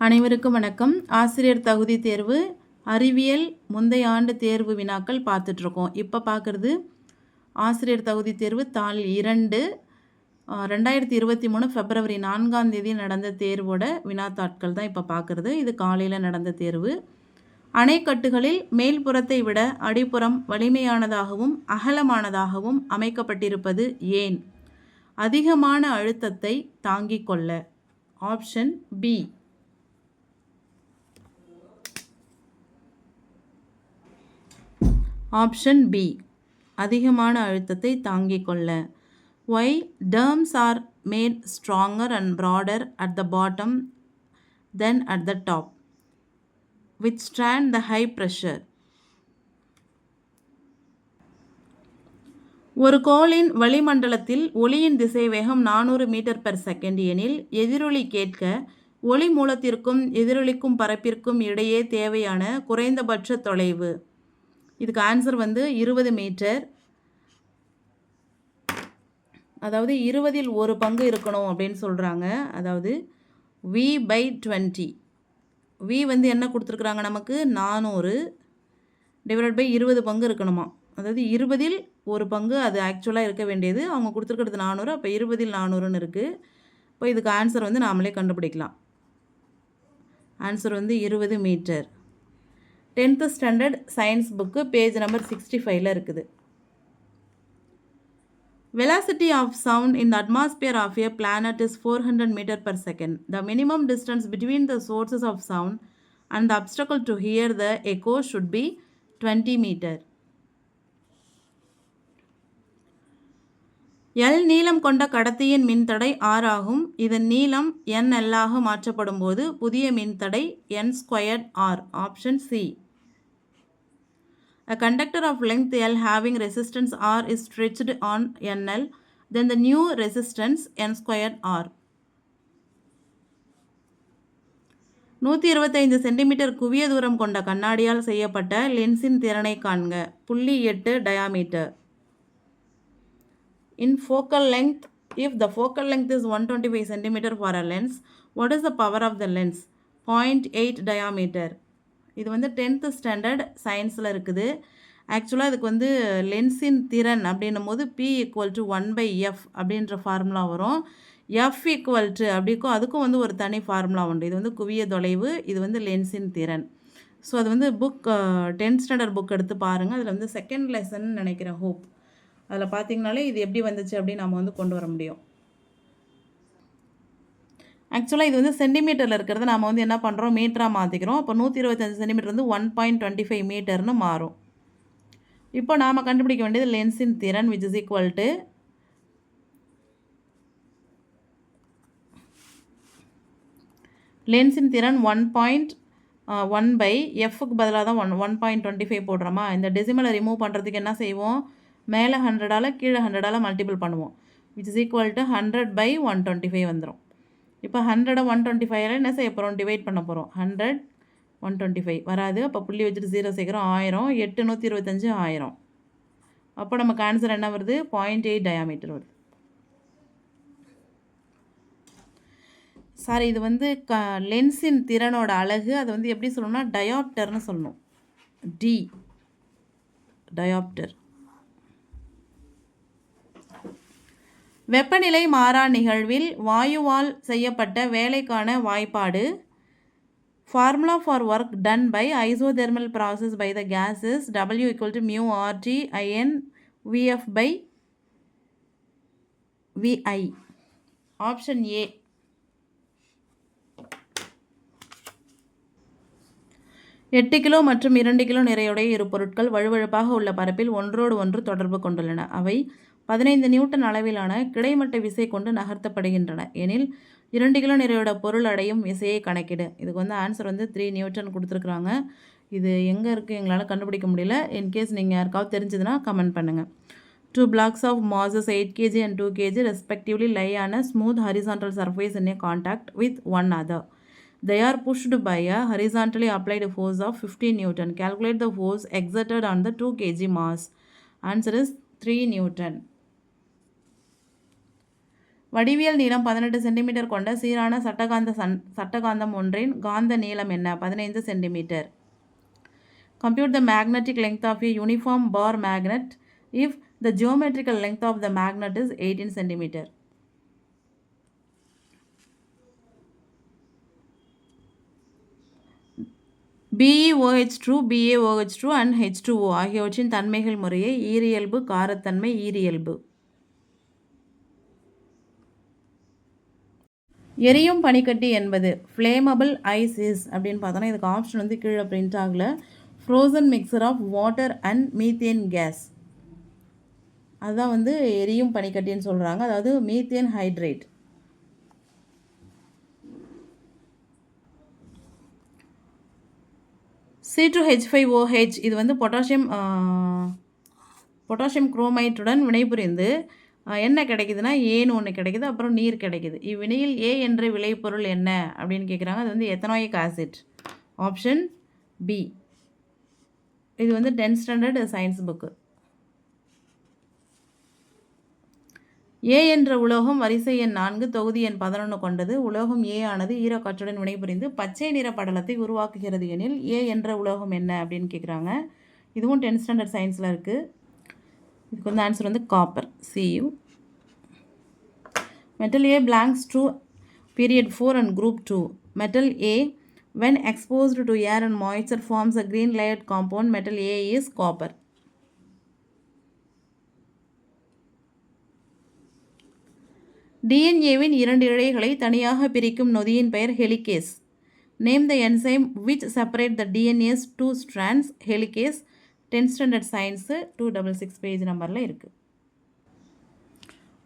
அனைவருக்கும் வணக்கம். ஆசிரியர் தகுதி தேர்வு அறிவியல் முந்தைய ஆண்டு தேர்வு வினாக்கள் பார்த்துட்ருக்கோம். இப்போ பார்க்குறது ஆசிரியர் தகுதி தேர்வு தாள் இரண்டு. ரெண்டாயிரத்தி இருபத்தி மூணு பிப்ரவரி நான்காம் தேதி நடந்த தேர்வோட வினாத்தாட்கள் தான் இப்போ பார்க்குறது. இது காலையில் நடந்த தேர்வு. அணைக்கட்டுகளில் மேல்புறத்தை விட அடிப்புறம் வலிமையானதாகவும் அகலமானதாகவும் அமைக்கப்பட்டிருப்பது ஏன்? அதிகமான அழுத்தத்தை தாங்கிக் கொள்ள. Option B. Option B. அதிகமான அழுத்தத்தை தாங்கிக் கொள்ள. Why dams are made stronger and broader at the bottom then at the top withstand the high pressure ஒரு கோளின் வளிமண்டலத்தில் ஒளியின் திசைவேகம் நானூறு மீட்டர் பெர் செகண்ட் எனில் எதிரொலி கேட்க ஒளி மூலத்திற்கும் எதிரொலிக்கும் பரப்பிற்கும் இடையே தேவையான குறைந்தபட்ச தொலைவு. இதுக்கு ஆன்சர் வந்து இருபது மீட்டர் அதாவது இருபதில் ஒரு பங்கு இருக்கணும் அப்படின்னு சொல்கிறாங்க அதாவது வி பை டுவெண்ட்டி வி வந்து என்ன கொடுத்துருக்குறாங்க நமக்கு? நானூறு டிவைட் பை இருபது பங்கு இருக்கணுமா? அதாவது இருபதில் ஒரு பங்கு அது ஆக்சுவலாக இருக்க வேண்டியது. அவங்க கொடுத்துருக்கிறது நானூறு அப்போ இருபதில் நானூறுன்னு இருக்குது இப்போ இதுக்கு ஆன்சர் வந்து நாமளே கண்டுபிடிக்கலாம். ஆன்சர் வந்து இருபது metre tenth standard science book page number sixty ஃபைவ்ல இருக்குது velocity of sound in atmosphere of a planet is four hundred metre per second the minimum distance between the sources of sound and the obstacle to hear the echo should be twenty metre L நீளம் கொண்ட கடத்தியின் மின்தடை ஆறு ஆகும் இதன் நீளம் என் எல்லாக மாற்றப்படும் போது புதிய மின்தடை n squared R option C A conductor of length L having resistance R is stretched on NL, then the new resistance N squared R. நூற்றி இருபத்தைந்து சென்டிமீட்டர் குவிய தூரம் கொண்ட கண்ணாடியால் செய்யப்பட்ட லென்ஸின் திறனை காண்க. புள்ளி எட்டு diameter in focal length if the focal length is one twenty five centimetre for a lens what is the power of the lens point eight diameter இது வந்து டென்த்து ஸ்டாண்டர்ட் சயின்ஸில் இருக்குது. ஆக்சுவலாக இதுக்கு வந்து லென்ஸின் திறன் அப்படின்னும் போது P equal to one by F அப்படின்ற ஃபார்முலா வரும். எஃப் ஈக்குவல் டு அப்படிக்கும் அதுக்கும் வந்து ஒரு தனி ஃபார்முலா உண்டு. இது வந்து குவிய தொலைவு இது வந்து லென்ஸின் திறன். ஸோ அது வந்து புக் டென்த் ஸ்டாண்டர்ட் புக் எடுத்து பாருங்கள் அதில் வந்து செகண்ட் லெசன் நினைக்கிறேன் ஹோப் அதில் பார்த்தீங்கனாலே இது எப்படி வந்துச்சு அப்படின்னு நம்ம வந்து கொண்டு வர முடியும். ஆக்சுவலாக இது வந்து சென்டிமீட்டரில் இருக்கிறத. நம்ம வந்து என்ன பண்ணுறோம் மீட்டராக மாற்றிக்கிறோம் அப்போ நூற்றி இருபத்தஞ்சு சென்டிமீட்டர் வந்து ஒன் பாயிண்ட் டுவெண்ட்டி ஃபைவ் மீட்டர்னு மாறும். இப்போ நாம் கண்டுபிடிக்க வேண்டியது லென்ஸின் திறன் விச் இஸ் ஈக்குவல் டு லென்ஸின் திறன் ஒன் பாயிண்ட் ஒன் பை எஃப்க்கு பதிலாக தான் one one point twenty five போடுறோமா? இந்த டெசிமலை ரிமூவ் பண்ணுறதுக்கு என்ன செய்வோம்? மேலே ஹண்ட்ரடால் கீழே ஹண்ட்ரடால் மல்டிபிள் பண்ணுவோம். Which is equal to hundred by one twenty five வந்துடும் இப்போ ஹண்ட்ரடை ஒன் டுவெண்ட்டி ஃபைவ்ல என்ன செய்ய போகிறோம் டிவைட் பண்ண போகிறோம் ஹண்ட்ரட் ஒன் டுவெண்ட்டி ஃபைவ் வராது. அப்போ புள்ளி வச்சுட்டு ஜீரோ சேர்க்குறோம். ஆயிரம். எட்டு நூற்றி இருபத்தஞ்சு ஆயிரம். அப்போ நமக்கு ஆன்சர் என்ன வருது? பாயிண்ட் எயிட் டயாமீட்டர் வருது. சாரி இது வந்து க லென்ஸின் திறனோட அழகு. அதை வந்து எப்படி சொல்லணும்னா டயாப்டர்னு சொல்லணும். டி டயாப்டர் வெப்பநிலை மாறா நிகழ்வில் வாயுவால் செய்யப்பட்ட வேலைக்கான வாய்ப்பாடு. Formula for work done by isothermal process by the gases W equal to mu RT IN VF by VI option A எட்டு கிலோ மற்றும் இரண்டு கிலோ நிறையுடைய இரு பொருட்கள் வழுவழுப்பாக உள்ள பரப்பில் ஒன்றோடு ஒன்று தொடர்பு கொண்டுள்ளன. அவை பதினைந்து நியூட்டன் அளவிலான கிடைமட்ட விசை கொண்டு நகர்த்தப்படுகின்றன எனில் இரண்டு கிலோ நிறையோட பொருள் அடையும் விசையை கணக்கிடு இதுக்கு வந்து ஆன்சர் வந்து த்ரீ நியூட்டன் கொடுத்துருக்குறாங்க இது எங்கே இருக்குது எங்களால் கண்டுபிடிக்க முடியல இன்கேஸ் நீங்கள் யாருக்காவது தெரிஞ்சதுன்னா கமெண்ட் பண்ணுங்கள் two blocks of masses eight KG and two KG respectively lie on smooth horizontal surface in a contact with one other They are pushed by a horizontally applied force of 15 Newton. Calculate the force exerted on the 2 kg mass. Answer is 3 Newton. வடிவியல் நீளம் பதினெட்டு centimetre கொண்ட சீரான சட்டகாந்த Sun சட்டகாந்தம் ஒன்றின் காந்த நீளம் என்ன? பதினைந்து centimetre. Compute the magnetic length of a uniform bar magnet if the geometrical length of the magnet is eighteen centimetre BEOH two BAOH two and H two O ஆகியவற்றின் தன்மைகள் முறையே ஈரியல்பு காரத்தன்மை ஈரியல்பு. எரியும் பனிக்கட்டி என்பது ஃப்ளேமபிள் ஐஸ் இஸ் அப்படின்னு பார்த்தோன்னா இதுக்கு ஆப்ஷன் வந்து கீழே பிரிண்ட் ஆகல. Frozen mixture of water and methane gas அதுதான் வந்து எரியும் பனிக்கட்டின்னு சொல்கிறாங்க அதாவது methane hydrate C two H five OH இது வந்து பொட்டாசியம் பொட்டாசியம் குரோமைட்டுடன் வினைபுரிந்து என்ன கிடைக்குதுன்னா ஏன்னு ஒன்று கிடைக்குது அப்புறம் நீர் கிடைக்குது. இவ்வினையில் ஏ என்ற விளைபொருள் என்ன? அப்படின்னு கேட்குறாங்க அது வந்து எத்தனாயிக் ஆசிட்? ஆப்ஷன் பி இது வந்து tenth standard science book. A என்ற உலோகம் வரிசை எண் நான்கு தொகுதி எண் பதினொன்று கொண்டது. உலோகம் ஏ ஆனது ஈரக்காற்றுடன் வினைபுரிந்து பச்சை நிற படலத்தை உருவாக்குகிறது எனில் ஏ என்ற உலோகம் என்ன? அப்படின்னு கேட்குறாங்க இதுவும் டென்த் ஸ்டாண்டர்ட் சயின்ஸில் இருக்குது இதுக்கு வந்து ஆன்சர் வந்து copper CU metal A belongs to period four and group two metal A when exposed to air and moisture forms a green layered compound. Metal a is copper. டிஎன்ஏவின் இரண்டு இழைகளை தனியாக பிரிக்கும் நொதியின் பெயர் helicase. Name the enzyme which separate the DNA's two strands helicase tenth standard science two double six page நம்பரில் இருக்குது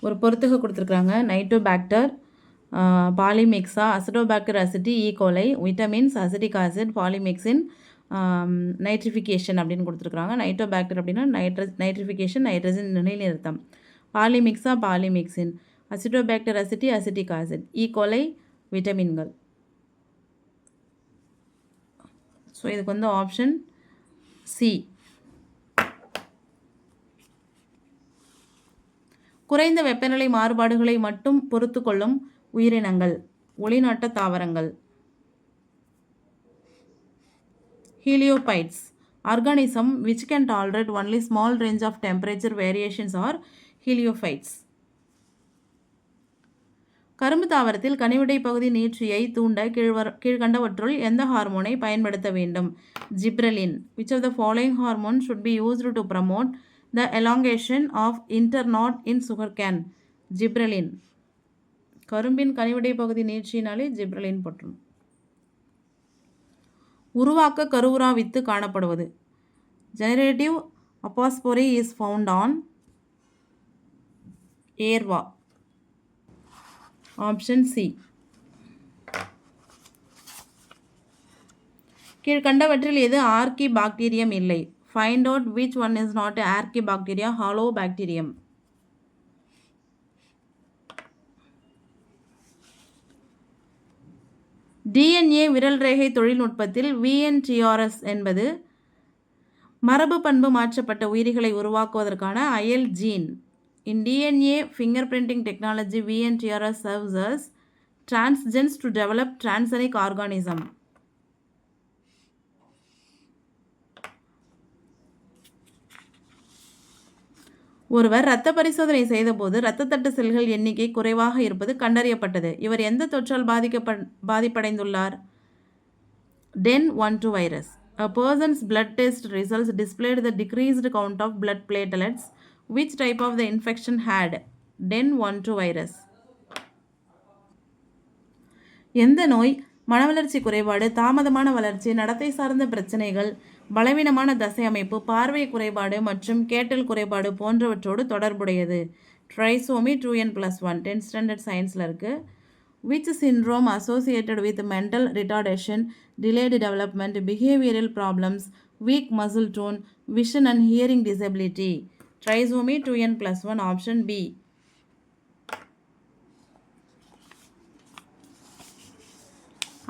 ஒரு பொறுத்துக கொடுத்துருக்குறாங்க. Nitrobacter polymyxa acetobacter aceti e. E coli vitamins acetic acid polymyxin nitrification அப்படின்னு கொடுத்துருக்குறாங்க. நைட்டோபேக்டர் அப்படின்னா nitrous nitrification nitrogen நிலைநிறுத்தம். Polymyxa polymyxin acetobacter aceti acetic acid e. E coli விட்டமின்கள். So இதுக்கு வந்து ஆப்ஷன் சி குறைந்த வெப்பநிலை மாறுபாடுகளை மட்டும் பொறுத்து கொள்ளும் உயிரினங்கள். ஒளிநாட்ட தாவரங்கள். Heliophytes. Organism which can tolerate only small range of temperature variations are heliophytes கரும்பு தாவரத்தில் கனிவிடை பகுதி நீட்சியை தூண்ட கீழ்வர் கீழ்கண்டவற்றுள் எந்த ஹார்மோனை பயன்படுத்த வேண்டும்? Gibberellin. Which of the following hormone should be used to promote the elongation of internode in sugarcane gibberellin கரும்பின் கனிவுடை பகுதி நீட்சினாலே ஜிப்ரலின் போட்டுரும் உருவாக்க கருவுரா வித்து காணப்படுவது. Generative apospory is found on aerva option C கீழ்கண்டவற்றில் எது ஆர்கி பாக்டீரியம் இல்லை? Find out which one is not archaebacteria halobacterium DNA விரல் ரேகை தொழில்நுட்பத்தில் விஎன்டிஆர்எஸ் என்பது மரபு பண்பு மாற்றப்பட்ட உயிரிகளை உருவாக்குவதற்கான அயல் gene in DNA fingerprinting technology VNTRs serves transgenes to develop transgenic organism ஒருவர் இரத்த பரிசோதனை செய்தபோது இரத்தத்தட்டு செல்கள் எண்ணிக்கை குறைவாக இருப்பது கண்டறியப்பட்டது இவர் எந்த தொற்றால் பாதிக்கப்ப பாதிப்படைந்துள்ளார் ten one two virus a person's blood test results displayed the decreased count of blood platelets. Which type of the infection had? DEN 1 2 virus. எந்த நோய் மனவளர்ச்சி குறைபாடு தாமதமான வளர்ச்சி நடத்தை சார்ந்த பிரச்சனைகள் பலவீனமான தசை அமைப்பு பார்வை குறைபாடு மற்றும் கேட்டல் குறைபாடு போன்றவற்றோடு தொடர்புடையது. Trisomy two N plus one. Tenth standard சயின்ஸில் இருக்குது which syndrome associated with mental retardation delayed development behavioural problems weak muscle tone vision and hearing disability trisomy two N plus one option B.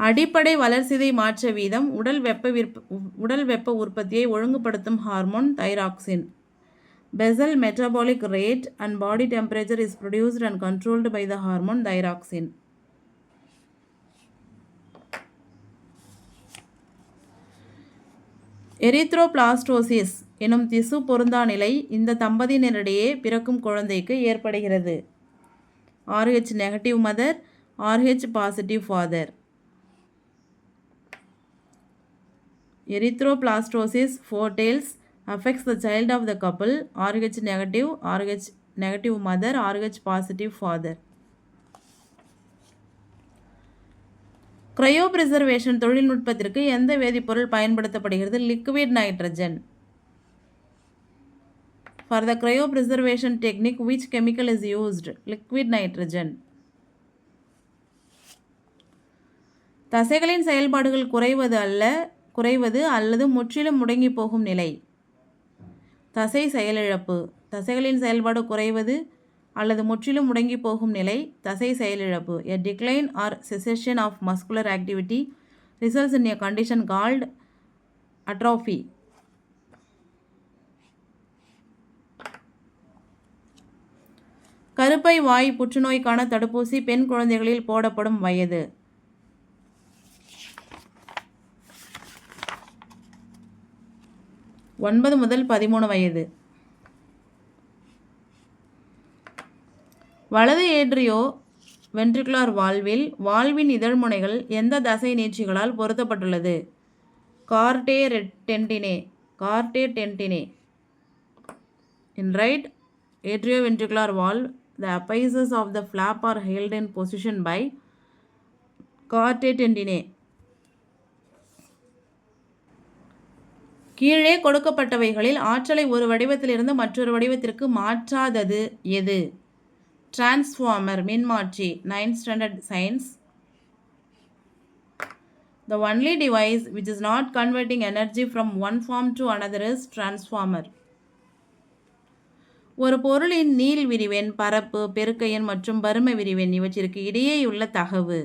அடிப்படை வளர்சிதை மாற்ற வீதம் உடல் வெப்ப விற்ப உடல் வெப்ப உற்பத்தியை ஒழுங்குபடுத்தும் hormone thyroxine. Basal metabolic rate and body temperature is produced and controlled by the hormone thyroxine. Erythroblastosis எனும் திசு பொருந்தா நிலை இந்த தம்பதியினரிடையே பிறக்கும் குழந்தைக்கு ஏற்படுகிறது. RH negative mother RH positive father erythroblastosis fetalis affects the child of the couple RH negative, RH negative mother, RH positive father. Cryopreservation தொழில்நுட்பத்திற்கு எந்த வேதிப்பொருள் பயன்படுத்தப்படுகிறது? Liquid nitrogen for the cryopreservation technique which chemical is used liquid nitrogen தசைகளின் செயல்பாடுகள் குறைவது அல்ல. குறைவது அல்லது முற்றிலும் முடங்கி போகும் நிலை. தசை செயலிழப்பு. தசைகளின் செயல்பாடு குறைவது அல்லது முற்றிலும் முடங்கி போகும் நிலை தசை செயலிழப்பு. A decline or cessation of muscular activity results in a condition called atrophy கருப்பை வாய் புற்றுநோய்க்கான தடுப்பூசி பெண் குழந்தைகளில் போடப்படும் வயது. ஒன்பது முதல் பதிமூணு வயது. வலது ஏட்ரியோ வென்ட்ரிகுலார் வால்வில் வால்வின் இதழ்முனைகள் எந்த தசை நீட்சிகளால் பொருத்தப்பட்டுள்ளது? Chordae tendineae chordae tendineae. In right atrioventricular valve the apices of the flap are held in position by chordae tendineae. கீழே கொடுக்கப்பட்டவைகளில் ஆற்றலை ஒரு வடிவத்திலிருந்து மற்றொரு வடிவத்திற்கு மாற்றாதது எது? டிரான்ஸ்ஃபார்மர் மின்மாற்றி ninth standard science The only device which is not converting energy from one form to another is transformer. ஒரு பொருளின் நீள் விரிவெண் பரப்பு பெருக்கையன் மற்றும் பரும விரிவெண் இவற்றிற்கு இடையேயுள்ள தகவு.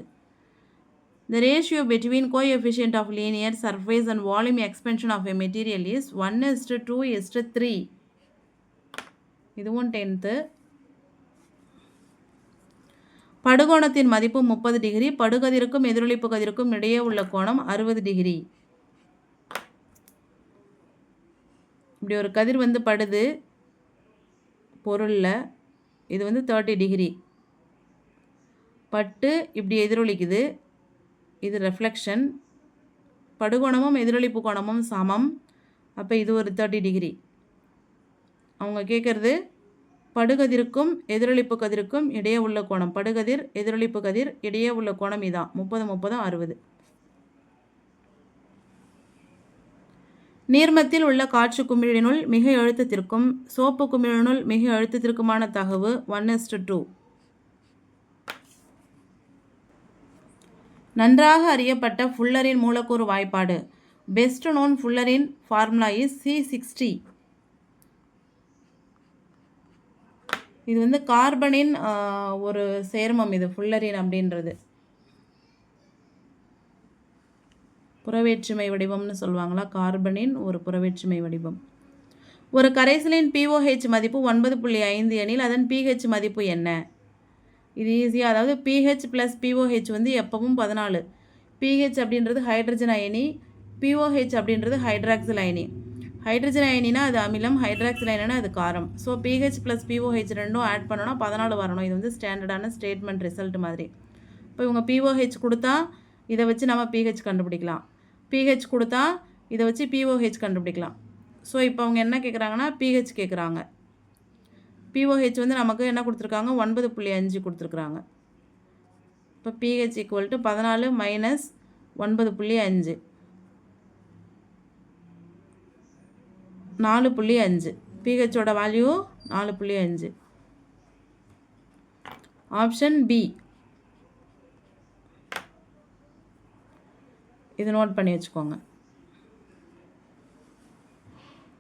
The ratio between coefficient of linear surface and volume expansion of a material is 1 is to 2 is to 3. இதுவும் tenth படுகோணத்தின் மதிப்பு முப்பது degree படுகதிருக்கும் எதிரொலிப்பு கதிருக்கும் இடையே உள்ள கோணம் அறுபது டிகிரி இப்படி ஒரு கதிர் வந்து படுது பொருளில் இது வந்து தேர்ட்டி டிகிரி பட்டு இப்படி எதிரொலிக்குது இது ரெஃப்ளெக்ஷன் படுகோணமும் எதிரொலிப்பு கோணமும் சமம். அப்போ இது ஒரு தேர்ட்டி டிகிரி அவங்க கேட்குறது படுகதிருக்கும் எதிரொலிப்பு கதிருக்கும் இடையே உள்ள கோணம். படுகதிர் எதிரொலிப்பு கதிர் இடையே உள்ள கோணம் இதான். முப்பது முப்பதும் அறுபது. நீர்மத்தில் உள்ள காற்று குமிழினுள் மிக அழுத்தத்திற்கும் சோப்பு குமிழினுள் மிக அழுத்தத்திற்குமான தகவு ஒன் எஸ்டு டூ நன்றாக அறியப்பட்ட ஃபுல்லரின் மூலக்கூறு வாய்ப்பாடு. Best known fullerene formula is C sixty இது வந்து கார்பனின் ஒரு சேர்மம் இது ஃபுல்லரின் அப்படின்றது. புறவேற்றுமை வடிவம்னு சொல்லுவாங்களா? கார்பனின் ஒரு புறவேற்றுமை வடிவம். ஒரு கரைசலின் பிஓஹெச் மதிப்பு ஒன்பது புள்ளி ஐந்து எனில் அதன் பிஹெச் மதிப்பு என்ன? இது ஈஸியாக அதாவது பிஹெச் ப்ளஸ் பிஓஹெச் வந்து எப்பவும் பதினாலு. பிஹெச் அப்படின்றது ஹைட்ரஜன் அயனி பிஓஹெச் அப்படின்றது ஹைட்ராக்சில் அயனி. ஹைட்ரஜன் அயனினா அது அமிலம் ஹைட்ராக்சில் அயனா அது காரம். ஸோ பிஹெச் ப்ளஸ் பிஓஹெச் ரெண்டும் ஆட் பண்ணோன்னா பதினாலு வரணும். இது வந்து ஸ்டாண்டர்டான ஸ்டேட்மெண்ட் ரிசல்ட் மாதிரி. இப்போ இவங்க பிஓஹெச் கொடுத்தா இதை வச்சு நம்ம பிஹெச் கண்டுபிடிக்கலாம். பிஹெச் கொடுத்தா இதை வச்சு பிஓஹெச் கண்டுபிடிக்கலாம். ஸோ இப்போ அவங்க என்ன கேட்குறாங்கன்னா பிஹெச் கேட்குறாங்க பிஓஹெச் வந்து நமக்கு என்ன கொடுத்துருக்காங்க? ஒன்பது புள்ளி அஞ்சு கொடுத்துருக்குறாங்க. இப்போ பிஹெச் ஈக்குவல் டு பதினாலு மைனஸ் ஒன்பது புள்ளி அஞ்சு. நாலு புள்ளி அஞ்சு. பிஹெச்சோட வேல்யூ நாலு புள்ளி அஞ்சு. ஆப்ஷன் பி இது நோட் பண்ணி வச்சுக்கோங்க.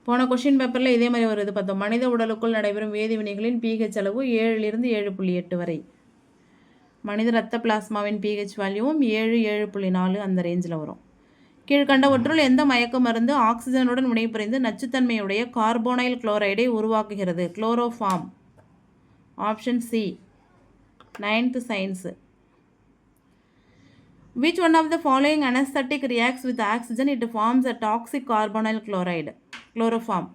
போன கொஷின் பேப்பரில் இதே மாதிரி வருது இது பார்த்தோம். மனித உடலுக்குள் நடைபெறும் வேதிவினைகளின் பிஹெச் அளவு ஏழிலிருந்து ஏழு புள்ளி எட்டு வரை. மனித ரத்த பிளாஸ்மாவின் பிஹெச் வேல்யூவும் ஏழு ஏழு புள்ளி நாலு அந்த ரேஞ்சில் வரும். கீழ்கண்டவற்றுள் எந்த மயக்க மருந்து ஆக்சிஜனுடன் வினைபுரிந்து நச்சுத்தன்மையுடைய கார்போனைல் குளோரைடை உருவாக்குகிறது? Chloroform option C ninth science Which one of the following anesthetic reacts with oxygen? It forms a toxic carbonyl chloride. Chloroform.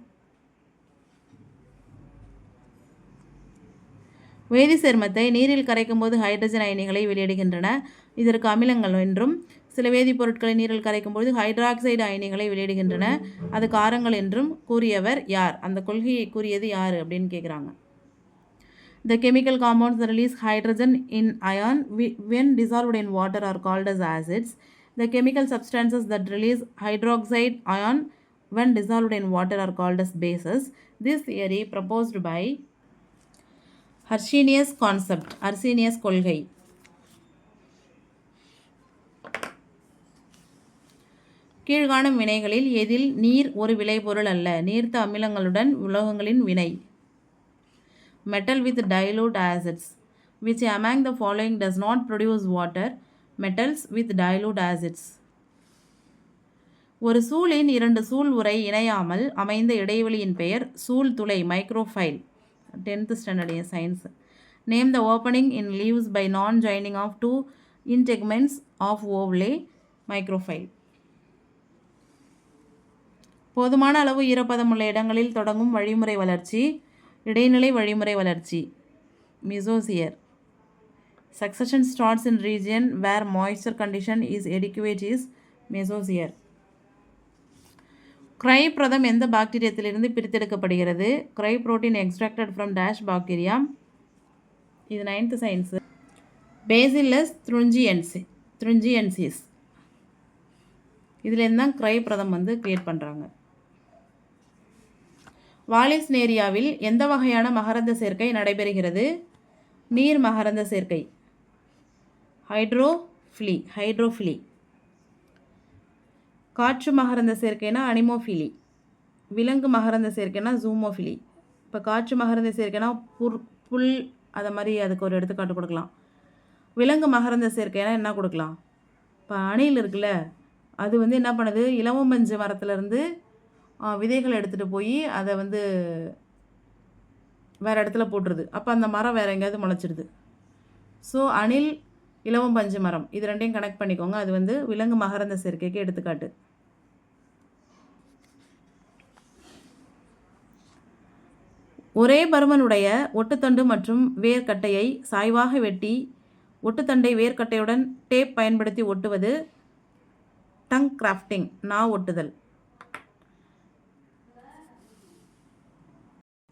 வேதி சேர்மத்தை நீரில் கரைக்கும் போது ஹைட்ரஜன் அயனிகளை வெளியிடுகின்றன இதற்கு அமிலங்கள் என்றும் சில வேதிப்பொருட்களை நீரில் கரைக்கும் போது ஹைட்ராக்சைடு அயனிகளை வெளியிடுகின்றன அது காரங்கள் என்றும் கூறியவர் யார் அந்த கொள்கையை கூறியது யார் அப்படின்னு கேட்குறாங்க The chemical compounds that release hydrogen in ion whe- when dissolved in water are called as acids. The chemical substances that release hydroxide ion when dissolved in water are called as bases. This theory proposed by Arrhenius concept, Arrhenius கொள்கை கீழ்காணும் வினைகளில் எதில் நீர் ஒரு விளைபொருள் அல்ல நீர்த்த அமிலங்களுடன் உலோகங்களின் வினை metal with dilute acids which among the following does not produce water metals with dilute acids. ஒரு சூழின் இரண்டு சூழ் உரை இணையாமல் அமைந்த இடைவெளியின் பெயர் சூழ் துளை micropyle tenth standard science name the opening in leaves by non joining of two integuments of ovule micropyle போதுமான அளவு ஈரப்பதமுள்ள இடங்களில் தொடங்கும் வழிமுறை வளர்ச்சி. இடைநிலை வழிமுறை வளர்ச்சி. Mesosere. Succession starts in region where moisture condition is adequate is mesosere. Cry பிரதம் எந்த பாக்டீரியத்திலிருந்து பிரித்தெடுக்கப்படுகிறது? Cry protein extracted from dash bacteria இது ninth science Bacillus thuringiensis thuringiensis இதுலேருந்து தான் க்ரை பிரதம் வந்து கிரியேட் பண்ணுறாங்க வாலிஸ் நேரியாவில் எந்த வகையான மகரந்த சேர்க்கை நடைபெறுகிறது? நீர் மகரந்த சேர்க்கை. Hydrophily hydrophily. காற்று மகரந்த சேர்க்கைனா அனிமோஃபிலி. விலங்கு மகரந்த சேர்க்கைனா ஜூமோஃபிலி. இப்போ காற்று மகரந்த சேர்க்கைனா புர் புல் அதை மாதிரி அதுக்கு ஒரு எடுத்துக்காட்டு கொடுக்கலாம். விலங்கு மகரந்த சேர்க்கைனா என்ன கொடுக்கலாம்? இப்போ அணில் இருக்குல்ல அது வந்து என்ன பண்ணுது? இளவம்பஞ்சு மரத்துலேருந்து விதைகளை எடுத்துகிட்டு போய் அதை வந்து வேறு இடத்துல போட்டுருது. அப்போ அந்த மரம் வேறு எங்கேயாவது முளைச்சிடுது ஸோ அணில் இலவம் பஞ்சு மரம். இது ரெண்டையும் கனெக்ட் பண்ணிக்கோங்க. அது வந்து விலங்கு மகரந்த சேர்க்கைக்கு எடுத்துக்காட்டு. ஒரே பருமனுடைய ஒட்டுத்தண்டு மற்றும் வேர்க்கட்டையை சாய்வாக வெட்டி ஒட்டுத்தண்டை வேர்க்கட்டையுடன் டேப் பயன்படுத்தி ஒட்டுவது டங் கிராஃப்டிங் நா ஒட்டுதல்.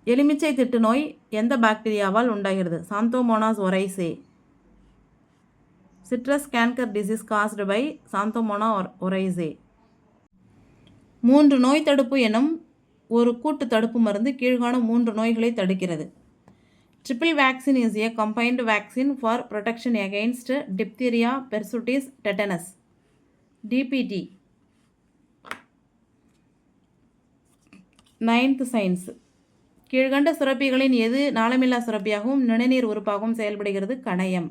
எலுமிச்சை திட்டு நோய் எந்த பாக்டீரியாவால் உண்டாகிறது? Xanthomonas oryzae. Citrus canker disease caused by Xanthomonas oryzae. மூன்று நோய் தடுப்பு எனும் ஒரு கூட்டு தடுப்பு மருந்து கீழ்காணும் மூன்று நோய்களை தடுக்கிறது. Triple vaccine is a combined vaccine for protection against diphtheria pertussis tetanus. DPT. Ninth science. கீழ்கண்ட சுரப்பிகளின் எது நாளமில்லா சுரப்பியாகவும் நிணநீர் உறுப்பாகவும் செயல்படுகிறது? கணையம்.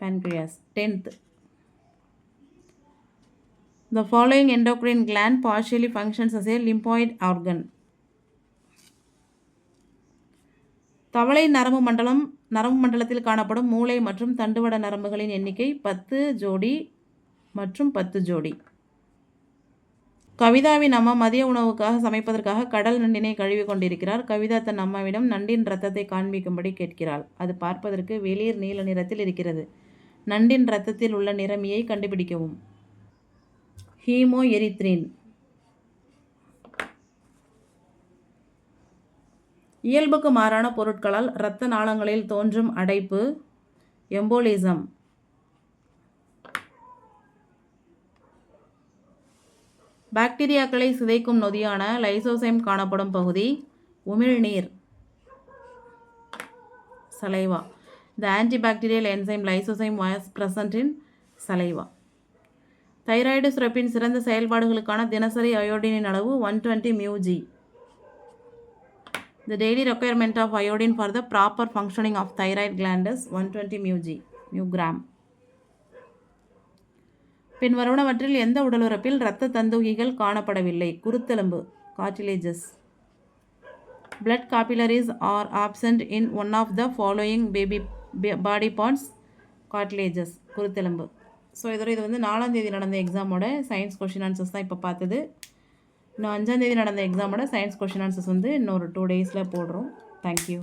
Pancreas tenth The following endocrine gland partially functions as a lymphoid organ. தவளை நரம்பு மண்டலம் நரம்பு மண்டலத்தில் காணப்படும் மூளை மற்றும் தண்டுவட நரம்புகளின் எண்ணிக்கை பத்து ஜோடி மற்றும் பத்து ஜோடி. கவிதாவின் அம்மா மதிய உணவுக்காக சமைப்பதற்காக கடல் நண்டினை கழுவி கொண்டிருக்கிறார். கவிதா தன் அம்மாவிடம் நண்டின் ரத்தத்தை காண்பிக்கும்படி கேட்கிறாள். அது பார்ப்பதற்கு வெளிர் நீல நிறத்தில் இருக்கிறது. நண்டின் ரத்தத்தில் உள்ள நிறமியை கண்டுபிடிக்கவும். Haemerythrin. இயல்புக்கு மாறான பொருட்களால் இரத்த நாளங்களில் தோன்றும் அடைப்பு எம்போலிசம். பாக்டீரியாக்களை சிதைக்கும் நொதியான லைசோசைம் காணப்படும் பகுதி உமிழ்நீர் saliva. The antibacterial enzyme lysozyme was present in saliva. Thyroid சுரப்பின் சிறந்த செயல்பாடுகளுக்கான தினசரி அயோடினின் அளவு one twenty mu g the daily requirement of iodine for the proper functioning of thyroid glands one twenty mu g microgram பின்வருவனவற்றில் எந்த உடலுறப்பில் இரத்த தந்துகிகள் காணப்படவில்லை. குருத்தெலும்பு. Cartilages blood capillaries are absent in one of the following baby body parts cartilages குருத்தெலும்பு. So இதோட இது வந்து நாலாம் தேதி நடந்த எக்ஸாமோட சயின்ஸ் கொஷின் ஆன்சர்ஸ் தான் இப்போ பார்த்தது. இன்னும் அஞ்சாம் தேதி நடந்த எக்ஸாமோட சயின்ஸ் கொஷின் ஆன்சர்ஸ் வந்து இன்னொரு டூ டேஸில் போடுறோம். தேங்க்யூ